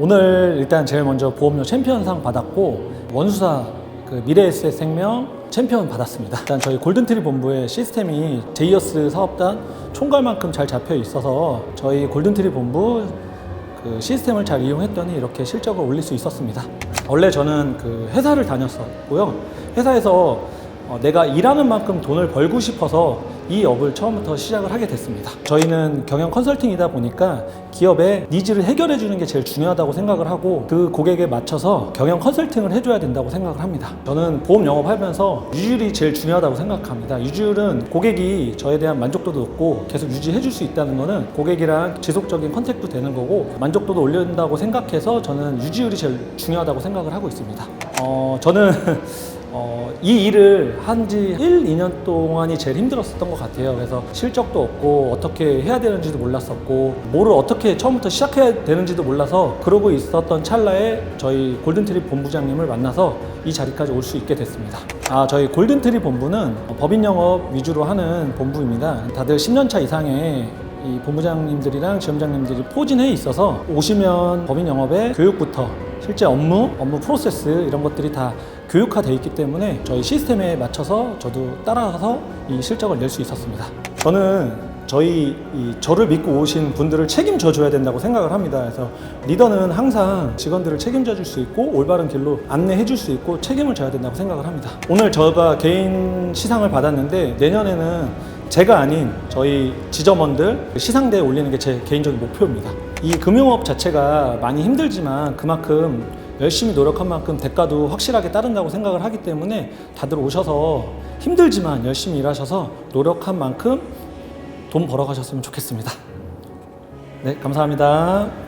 오늘 일단 제일 먼저 보험료 챔피언상 받았고 원수사 그 미래에셋 생명 챔피언 받았습니다. 일단 저희 골든트리 본부의 시스템이 제이어스 사업단 총괄만큼 잘 잡혀 있어서 저희 골든트리 본부 그 시스템을 잘 이용했더니 이렇게 실적을 올릴 수 있었습니다. 원래 저는 그 회사를 다녔었고요. 회사에서 어, 내가 일하는 만큼 돈을 벌고 싶어서 이 업을 처음부터 시작을 하게 됐습니다. 저희는 경영 컨설팅이다 보니까 기업의 니즈를 해결해 주는 게 제일 중요하다고 생각을 하고 그 고객에 맞춰서 경영 컨설팅을 해줘야 된다고 생각을 합니다. 저는 보험 영업하면서 유지율이 제일 중요하다고 생각합니다. 유지율은 고객이 저에 대한 만족도도 높고 계속 유지해 줄 수 있다는 거는 고객이랑 지속적인 컨택도 되는 거고 만족도도 올린다고 생각해서 저는 유지율이 제일 중요하다고 생각을 하고 있습니다. 어, 저는 어, 이 일을 한 지 1, 2년 동안이 제일 힘들었었던 것 같아요. 그래서 실적도 없고 어떻게 해야 되는지도 몰랐었고 뭐를 어떻게 처음부터 시작해야 되는지도 몰라서 그러고 있었던 찰나에 저희 골든트리 본부장님을 만나서 이 자리까지 올 수 있게 됐습니다. 아, 저희 골든트리 본부는 법인 영업 위주로 하는 본부입니다. 다들 10년 차 이상의 이 본부장님들이랑 지점장님들이 포진해 있어서 오시면 법인 영업의 교육부터 실제 업무, 업무 프로세스 이런 것들이 다 교육화돼 있기 때문에 저희 시스템에 맞춰서 저도 따라가서 이 실적을 낼 수 있었습니다. 저는 저희 이 저를 믿고 오신 분들을 책임져 줘야 된다고 생각을 합니다. 그래서 리더는 항상 직원들을 책임져 줄 수 있고 올바른 길로 안내해 줄 수 있고 책임을 져야 된다고 생각을 합니다. 오늘 저가 개인 시상을 받았는데 내년에는 제가 아닌 저희 지점원들 시상대에 올리는 게 제 개인적인 목표입니다. 이 금융업 자체가 많이 힘들지만 그만큼 열심히 노력한 만큼 대가도 확실하게 따른다고 생각을 하기 때문에 다들 오셔서 힘들지만 열심히 일하셔서 노력한 만큼 돈 벌어 가셨으면 좋겠습니다. 네, 감사합니다.